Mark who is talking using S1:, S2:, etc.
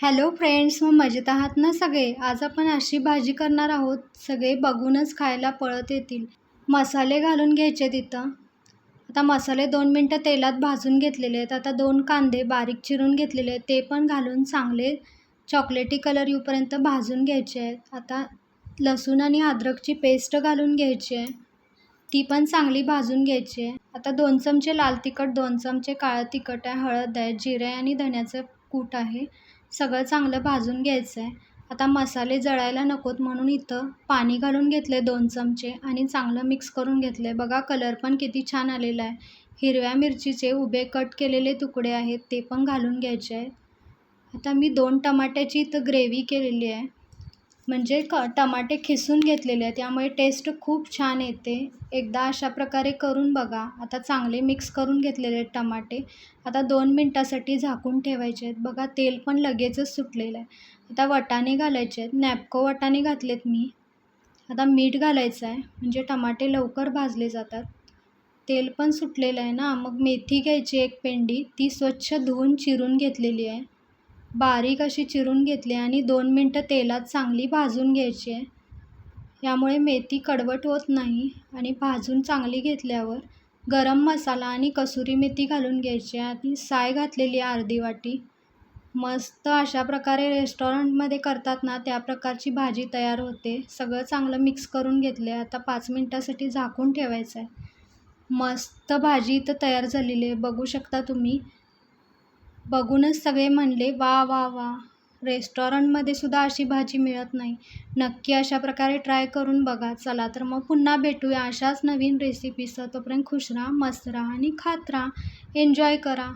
S1: Hello friends मग मजेत आहात ना सगळे? आज आपण अशी भाजी करणार आहोत. सगळे बघूनच खायला पळत येतील. मसाले घालून घ्यायचे तिथं. आता मसाले दोन मिनटं तेलात भाजून घेतलेले आहेत. आता दोन कांदे बारीक चिरून घेतलेले आहेत. ते पण घालून चांगले चॉकलेटी कलर येऊपर्यंत भाजून घ्यायचे आहेत. आता लसूण आणि अद्रकची पेस्ट घालून घ्यायची आहे. ती पण चांगली भाजून घ्यायची आहे. आता दोन चमचे लाल तिखट दोन चमचे काळं तिखट आहे हळद आहे जिरे आणि धण्याचं कूट आहे. सगळं चांगलं भाजून घ्यायचं आहे आता मसाले जळायला नकोत म्हणून इथं पाणी घालून घेतलं आहे दोन चमचे आणि चांगलं मिक्स करून घेतलं आहे बघा कलर पण किती छान आलेला आहे. हिरव्या मिरचीचे उभे कट केलेले तुकडे आहेत ते पण घालून घ्यायचे आहेत. आता मी दोन टमाट्याची इथं ग्रेव्ही केलेली आहे. म्हणजे क टमाटे खिसून घेतलेले आहेत. त्यामुळे टेस्ट खूप छान येते. एकदा अशा प्रकारे करून बघा. आता चांगले मिक्स करून घेतलेले आहेत टमाटे. आता दोन मिनटासाठी झाकून ठेवायचे आहेत. बघा तेल पण लगेचच सुटलेलं आहे. आता वाटाणे घालायचे आहेत. नॅपको वाटाणे घातलेत मी. आता मीठ घालायचं आहे. म्हणजे टमाटे लवकर भाजले जातात. तेल पण सुटलेलं आहे ना. मग मेथी घ्यायची एक पेंडी. ती स्वच्छ धुवून चिरून घेतलेली आहे. बारीक अशी चिरून घेतली आणि दोन मिनटं तेलात चांगली भाजून घ्यायची आहे. यामुळे मेथी कडवट होत नाही आणि भाजून चांगली घेतल्यावर गरम मसाला आणि कसुरी मेथी घालून घ्यायची आणि साय घातलेली आहे अर्धी वाटी. मस्त अशा प्रकारे रेस्टॉरंटमध्ये करतात ना त्या प्रकारची भाजी तयार होते. सगळं चांगलं मिक्स करून घेतलं आहे आता पाच मिनटासाठी झाकून ठेवायचं आहे. मस्त भाजी इथं तयार झालेली आहे. बघू शकता तुम्ही. बघूनच सगळे म्हणले वा वा वा. रेस्टॉरंटमध्ये सुद्धा अशी भाजी मिळत नाही. नक्की अशा प्रकारे ट्राय करून बघा. चला तर मग पुन्हा भेटूया अशाच नवीन रेसिपीसह तोपर्यंत खुश राहा मस्त राहा आणि खात राहा. एन्जॉय करा.